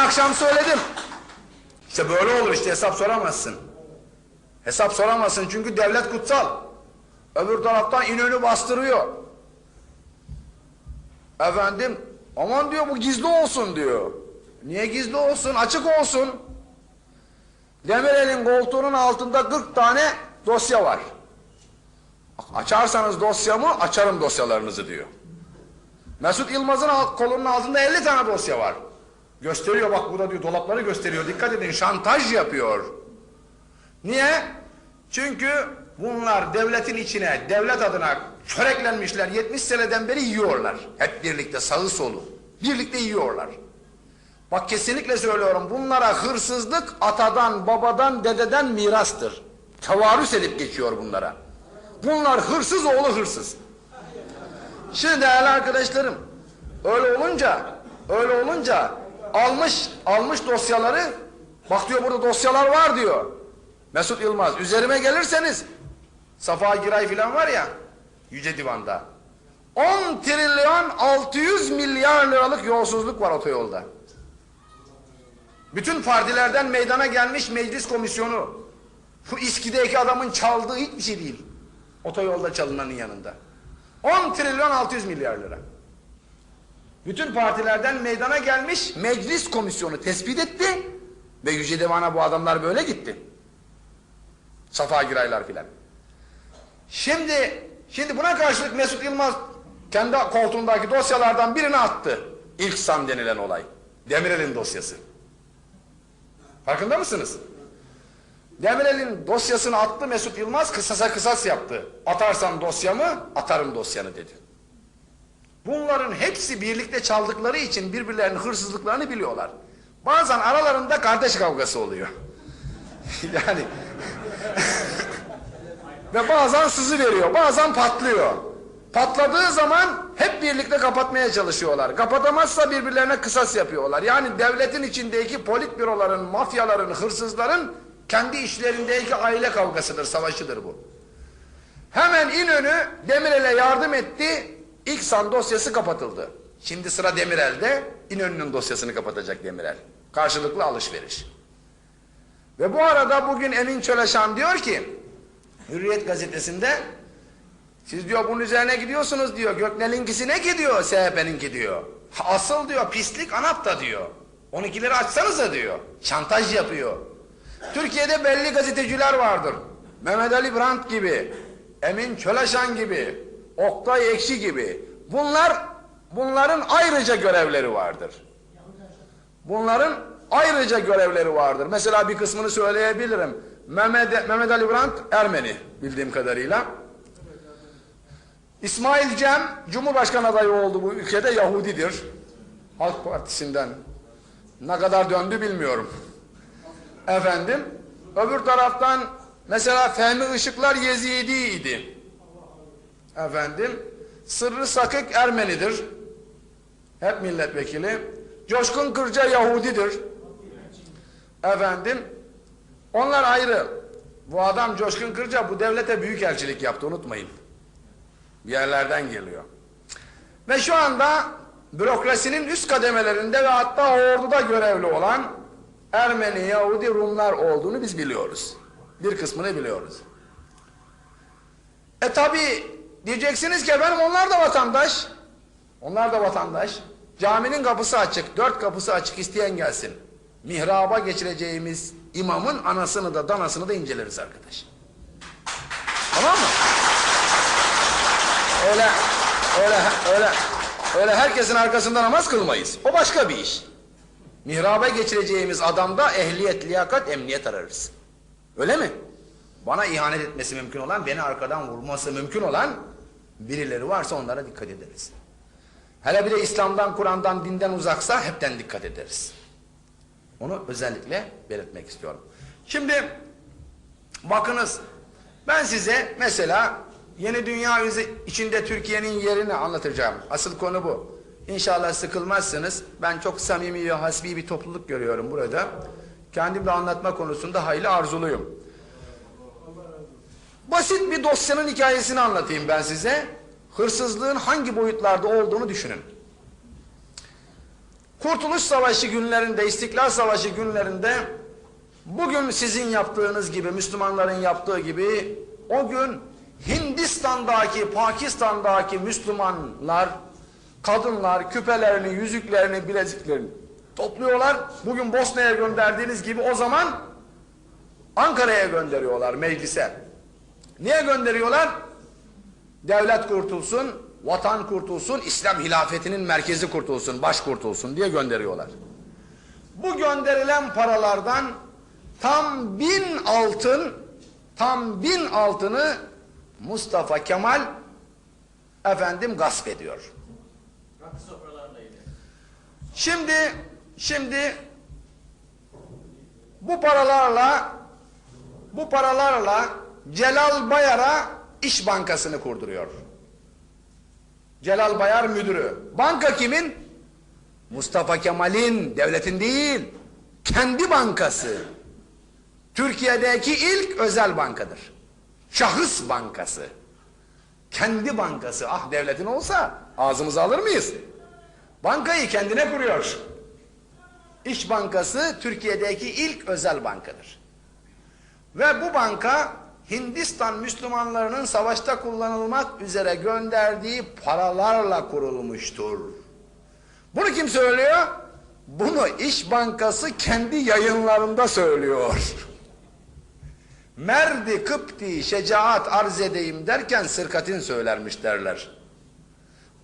akşam söyledim. İşte böyle olur işte hesap soramazsın. Hesap soramazsın çünkü devlet kutsal. Öbür taraftan İnönü bastırıyor. Efendim aman diyor bu gizli olsun diyor. Niye gizli olsun? Açık olsun. Demirel'in koltuğunun altında 40 tane dosya var. Açarsanız dosyamı açarım dosyalarınızı diyor. Mesut Yılmaz'ın kolunun altında 50 tane dosya var. Gösteriyor bak burada diyor dolapları gösteriyor. Dikkat edin şantaj yapıyor. Niye? Çünkü bunlar devletin içine, devlet adına çöreklenmişler. 70 seneden beri yiyorlar. Hep birlikte sağı solu. Birlikte yiyorlar. Bak kesinlikle söylüyorum bunlara hırsızlık atadan, babadan, dededen mirastır. Tevarüs edip geçiyor bunlara. Bunlar hırsız oğlu hırsız. Şimdi değerli arkadaşlarım öyle olunca öyle olunca almış almış dosyaları bak diyor burada dosyalar var diyor. Mesut Yılmaz üzerime gelirseniz Safa Giray filan var ya Yüce Divan'da 10 trilyon 600 milyar liralık yolsuzluk var otoyolda. Bütün partilerden meydana gelmiş meclis komisyonu şu İSKİ'deki adamın çaldığı hiçbir şey değil. Otoyolda çalınanın yanında. 10 trilyon 600 milyar lira. Bütün partilerden meydana gelmiş meclis komisyonu tespit etti ve Yüce Divan'a bu adamlar böyle gitti. Safa Giraylar filan. Şimdi şimdi buna karşılık Mesut Yılmaz kendi koltuğundaki dosyalardan birini attı. İlk san denilen olay. Demirel'in dosyası. Farkında mısınız? Demirel'in dosyasını attı Mesut Yılmaz kısasa kısas yaptı. Atarsan dosyamı atarım dosyanı dedi. Bunların hepsi birlikte çaldıkları için birbirlerinin hırsızlıklarını biliyorlar. Bazen aralarında kardeş kavgası oluyor. yani ve bazen sızı veriyor, bazen patlıyor. Patladığı zaman hep birlikte kapatmaya çalışıyorlar. Kapatamazsa birbirlerine kısas yapıyorlar. Yani devletin içindeki politbüroların, mafyaların, hırsızların kendi işlerindeki aile kavgasıdır, savaşıdır bu. Hemen İnönü Demirel'e yardım etti. İlk san dosyası kapatıldı. Şimdi sıra Demirel'de İnönü'nün dosyasını kapatacak Demirel. Karşılıklı alışveriş. Ve bu arada bugün Emin Çöleşan diyor ki Hürriyet gazetesinde siz diyor bunun üzerine gidiyorsunuz diyor. Göknel'inkisi ne gidiyor SHP'ninki diyor. Asıl diyor pislik ANAP'ta diyor. 12'leri açsanıza diyor. Şantaj yapıyor. Türkiye'de belli gazeteciler vardır. Mehmet Ali Brandt gibi, Emin Çöleşan gibi, Oktay Ekşi gibi. Bunlar bunların ayrıca görevleri vardır. Bunların ayrıca görevleri vardır. Mesela bir kısmını söyleyebilirim. Mehmet, Mehmet Ali Brandt Ermeni bildiğim kadarıyla. İsmail Cem Cumhurbaşkanı adayı oldu bu ülkede Yahudidir. Halk Partisi'nden. Ne kadar döndü bilmiyorum. Efendim öbür taraftan mesela Fehmi Işıklar Yezidi idi. Efendim Sırrı Sakık Ermenidir. Hep milletvekili. Coşkun Kırca Yahudidir. Efendim onlar ayrı. Bu adam Coşkun Kırca bu devlete büyük elçilik yaptı unutmayın. Bir yerlerden geliyor. Ve şu anda bürokrasinin üst kademelerinde ve hatta orduda görevli olan Ermeni, Yahudi, Rumlar olduğunu biz biliyoruz. Bir kısmını biliyoruz. E tabi diyeceksiniz ki efendim onlar da vatandaş. Onlar da vatandaş. Caminin kapısı açık, dört kapısı açık isteyen gelsin. Mihraba geçireceğimiz imamın anasını da danasını da inceleriz arkadaş. Tamam mı? Öyle, öyle, öyle, öyle herkesin arkasında namaz kılmayız. O başka bir iş. Mihraba geçireceğimiz adamda ehliyet, liyakat, emniyet ararız. Öyle mi? Bana ihanet etmesi mümkün olan, beni arkadan vurması mümkün olan birileri varsa onlara dikkat ederiz. Hele bir de İslam'dan, Kur'an'dan, dinden uzaksa hepten dikkat ederiz. Onu özellikle belirtmek istiyorum. Şimdi bakınız ben size mesela yeni dünya içinde Türkiye'nin yerini anlatacağım. Asıl konu bu. İnşallah sıkılmazsınız. Ben çok samimi ve hasbi bir topluluk görüyorum burada. Kendim de anlatma konusunda hayli arzuluyum. Basit bir dosyanın hikayesini anlatayım ben size. Hırsızlığın hangi boyutlarda olduğunu düşünün. Kurtuluş Savaşı günlerinde, İstiklal Savaşı günlerinde bugün sizin yaptığınız gibi, Müslümanların yaptığı gibi o gün Hindistan'daki, Pakistan'daki Müslümanlar, kadınlar küpelerini, yüzüklerini, bileziklerini topluyorlar. Bugün Bosna'ya gönderdiğiniz gibi o zaman Ankara'ya gönderiyorlar meclise. Niye gönderiyorlar? Devlet kurtulsun, vatan kurtulsun, İslam hilafetinin merkezi kurtulsun, baş kurtulsun diye gönderiyorlar. Bu gönderilen paralardan tam bin altın, tam bin altını Mustafa Kemal efendim gasp ediyor. Şimdi, şimdi bu paralarla bu paralarla Celal Bayar'a İş Bankası'nı kurduruyor. Celal Bayar müdürü. Banka kimin? Mustafa Kemal'in, devletin değil. Kendi bankası. Türkiye'deki ilk özel bankadır. Şahıs bankası. Kendi bankası. Ah devletin olsa ağzımıza alır mıyız? Bankayı kendine kuruyor. İş Bankası Türkiye'deki ilk özel bankadır. Ve bu banka Hindistan Müslümanlarının savaşta kullanılmak üzere gönderdiği paralarla kurulmuştur. Bunu kim söylüyor? Bunu İş Bankası kendi yayınlarında söylüyor. Merdi kıpti şecaat arz edeyim derken sırkatin söylermiş derler.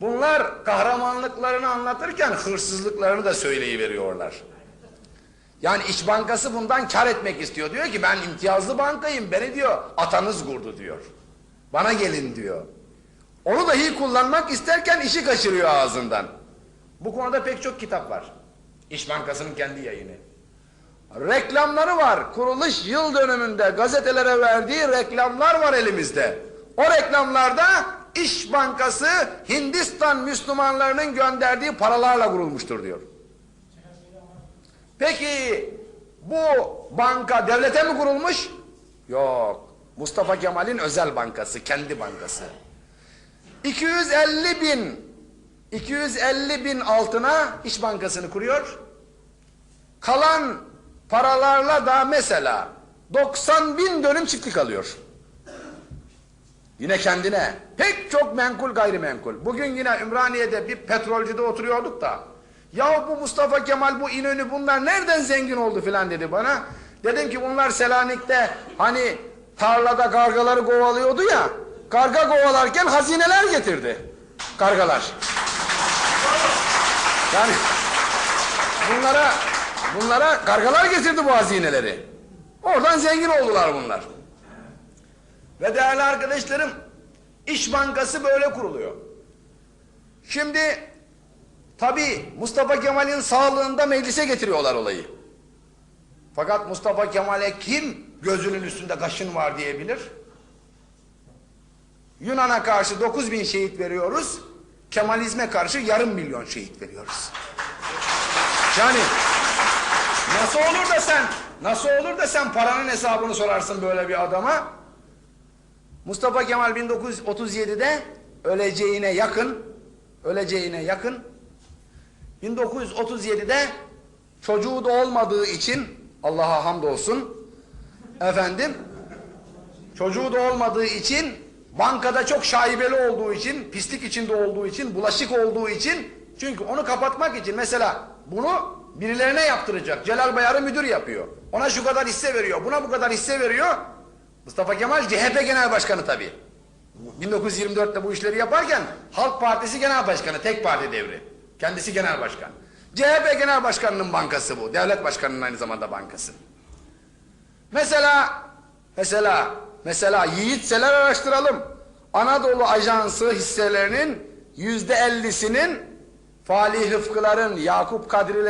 Bunlar kahramanlıklarını anlatırken hırsızlıklarını da söyleyiveriyorlar. Yani İş Bankası bundan kar etmek istiyor. Diyor ki ben imtiyazlı bankayım beni diyor atanız kurdu diyor. Bana gelin diyor. Onu dahi kullanmak isterken işi kaçırıyor ağzından. Bu konuda pek çok kitap var. İş Bankası'nın kendi yayını. Reklamları var. Kuruluş yıl dönümünde gazetelere verdiği reklamlar var elimizde. O reklamlarda İş Bankası Hindistan Müslümanlarının gönderdiği paralarla kurulmuştur diyor. Peki bu banka devlete mi kurulmuş? Yok. Mustafa Kemal'in özel bankası, kendi bankası. 250 bin 250 bin altına İş Bankası'nı kuruyor. Kalan paralarla da mesela 90 bin dönüm çiftlik alıyor. Yine kendine. Pek çok menkul gayrimenkul. Bugün yine Ümraniye'de bir petrolcüde oturuyorduk da. Ya bu Mustafa Kemal, bu İnönü bunlar nereden zengin oldu filan dedi bana. Dedim ki bunlar Selanik'te hani tarlada kargaları kovalıyordu ya. Karga kovalarken hazineler getirdi. Kargalar. Yani bunlara bunlara kargalar getirdi bu hazineleri. Oradan zengin oldular bunlar. Ve değerli arkadaşlarım, İş Bankası böyle kuruluyor. Şimdi tabi Mustafa Kemal'in sağlığında meclise getiriyorlar olayı. Fakat Mustafa Kemal'e kim gözünün üstünde kaşın var diyebilir? Yunan'a karşı 9 bin şehit veriyoruz, Kemalizme karşı yarım milyon şehit veriyoruz. Yani nasıl olur da sen, nasıl olur da sen paranın hesabını sorarsın böyle bir adama? Mustafa Kemal 1937'de öleceğine yakın, öleceğine yakın, 1937'de çocuğu da olmadığı için Allah'a hamdolsun efendim çocuğu da olmadığı için bankada çok şaibeli olduğu için pislik içinde olduğu için bulaşık olduğu için çünkü onu kapatmak için mesela bunu birilerine yaptıracak. Celal Bayar'ı müdür yapıyor. Ona şu kadar hisse veriyor buna bu kadar hisse veriyor. Mustafa Kemal CHP Genel Başkanı tabii. 1924'te bu işleri yaparken Halk Partisi Genel Başkanı tek parti devri kendisi genel başkan. CHP Genel Başkanı'nın bankası bu. Devlet başkanının aynı zamanda bankası. Mesela, mesela, mesela yiğitseler araştıralım. Anadolu Ajansı hisselerinin yüzde ellisinin Falih Rıfkıların, Yakup Kadri'lerin